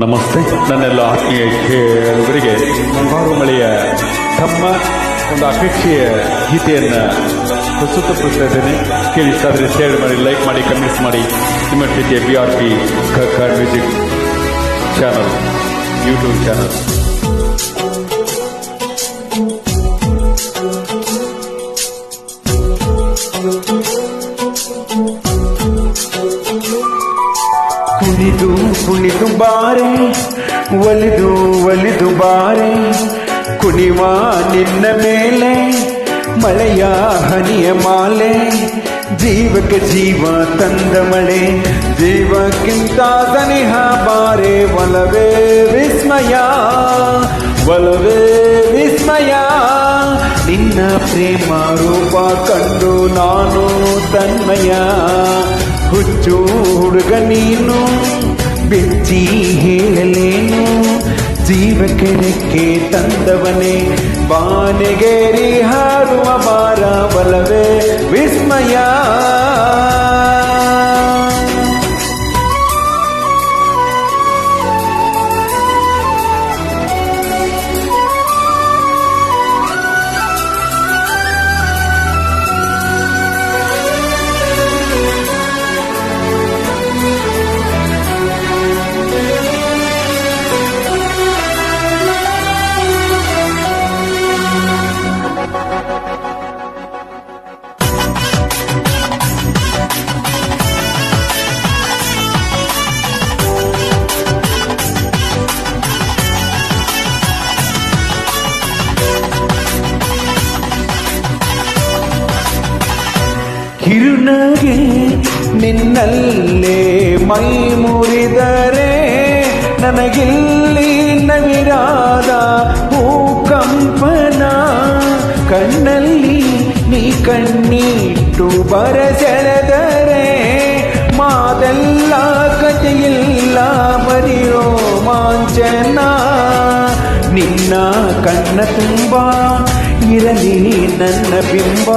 ನಮಸ್ತೆ ನನ್ನೆಲ್ಲ ಆತ್ಮೀಯ ಕೇಳುವರಿಗೆ ಮುಂಗಾರು ಮಳೆಯ ತಮ್ಮ ಒಂದು ಅಪೇಕ್ಷೆಯ ಗೀತೆಯನ್ನು ಪ್ರಸ್ತುತಪಡಿಸ್ತಾ ಇದ್ದೇನೆ. ಕೇಳಿ ಇಷ್ಟ ಆದರೆ ಶೇರ್ ಮಾಡಿ ಲೈಕ್ ಮಾಡಿ ಕಮೆಂಟ್ಸ್ ಮಾಡಿ. ನಿಮ್ಮ ಜೊತೆ B R P card music channel YouTube channel ಕುಣಿದು ಕುಣಿದು ಬಾರೆ, ಒಲಿದು ಒಲಿದು ಬಾರೆ. ಕುಣಿವ ನಿನ್ನ ಮೇಲೆ, ಮಳೆಯ ಹನಿಯ ಮಾಲೆ. ಜೀವಕ್ಕೆ ಜೀವ ತಂದ ಮಳೆ, ಜೀವಕ್ಕಿಂತ ಸನಿಹ ಬಾರೆ. ಒಲವೇ ವಿಸ್ಮಯ ಒಲವೇ ವಿಸ್ಮಯ. ನಿನ್ನ ಪ್ರೇಮ ರೂಪ ಕಂಡು ನಾನು ತನ್ಮಯ. ಹುಚ್ಚು ಹುಡುಗ ನೀನು ಬೆಚ್ಚಿ ಹೇಳಲೇನು? ಜೀವ ರೆಕ್ಕೆ ತಂದವನೇ ಬಾನೆಗೇರಿ ಹಾರುವ ಬಾರ ಬಲವೇ ವಿಸ್ಮಯ ಕಿರುನಗೆ ನಿನ್ನಲ್ಲೇ ಮೈ ಮುರಿದರೆ ನನಗಿಲ್ಲಿ ನವಿರಾದ ಭೂಕಂಪನ. ಕಣ್ಣಲ್ಲಿ ನೀ ಕಣ್ಣಿಟ್ಟು ಬರಸೆಳೆದರೆ ಮಾದೆಲ್ಲ ಕಥೆಯಿಲ್ಲ ಬರೆಯೋ ಮಾಂಚನ ನಿನ್ನ ಕಣ್ಣ ತುಂಬ ಇರಲಿ ನನ್ನ ಬಿಂಬ.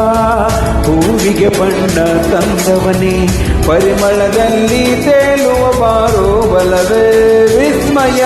ಹೂವಿಗೆ ಬಣ್ಣ ತಂದವನೇ ಪರಿಮಳದಲ್ಲಿ ತೇಲುವ ಬಾರೋ ಬಲವೇ ವಿಸ್ಮಯ.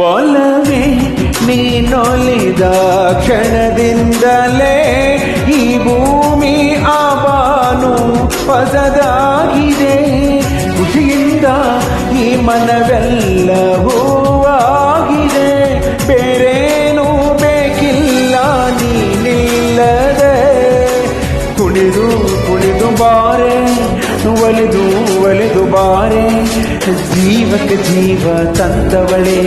ಒಲವೇ ನೀನೊಲಿದ ಕ್ಷಣದಿಂದಲೇ ಈ ಭೂಮಿ ಆಬಾನು ಪದದಾಗಿದೆ ಖುಷಿಯಿಂದ ಈ ಮನವೆಲ್ಲ ಹೂವಾಗಿದೆ ಬೇರೇನೂ ಬೇಕಿಲ್ಲ, ನೀನಿಲ್ಲದೆ. ಕುಣಿದು ಕುಣಿದು ಬಾರೆ, ಒಲಿದು ಒಲಿದು ಬಾರೆ. ಜೀವಕ್ಕೆ ಜೀವ ತಂದವಳೆ,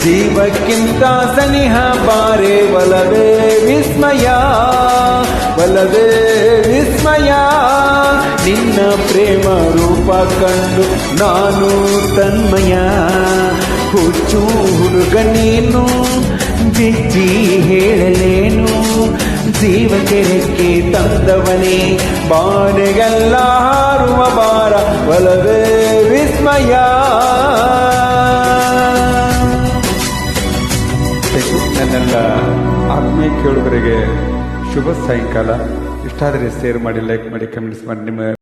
ಜೀವಕ್ಕಿಂತ ಸನಿಹ ಬಾರೆ ಒಲವೇ ವಿಸ್ಮಯ ಒಲವೇ ವಿಸ್ಮಯ. ನಿನ್ನ ಪ್ರೇಮ ರೂಪ ಕಂಡು ನಾನು ತನ್ಮಯ. ಹುಚ್ಚು ಹುಡುಗ ನೀನು ಬಿಚ್ಚಿ ಹೇಳಲೇನು ಜೀವಕ್ಕೆ ಕೆರೆಕ್ಕೆ ತಂದವನೇ. ಬಾನೆಗೆಲ್ಲ ಹಾರುವ ಬಾರ ಒಲವೇ ವಿಸ್ಮಯ. ನನ್ನೆಲ್ಲ ಆತ್ಮೀಯ ಕೇಳುಗರಿಗೆ ಶುಭ ಸಾಯಂಕಾಲ. ಇಷ್ಟ ಆದರೆ ಶೇರ್ ಮಾಡಿ ಲೈಕ್ ಮಾಡಿ ಕಮೆಂಟ್ಸ್ ಮಾಡಿ, ನಿಮ್ಮ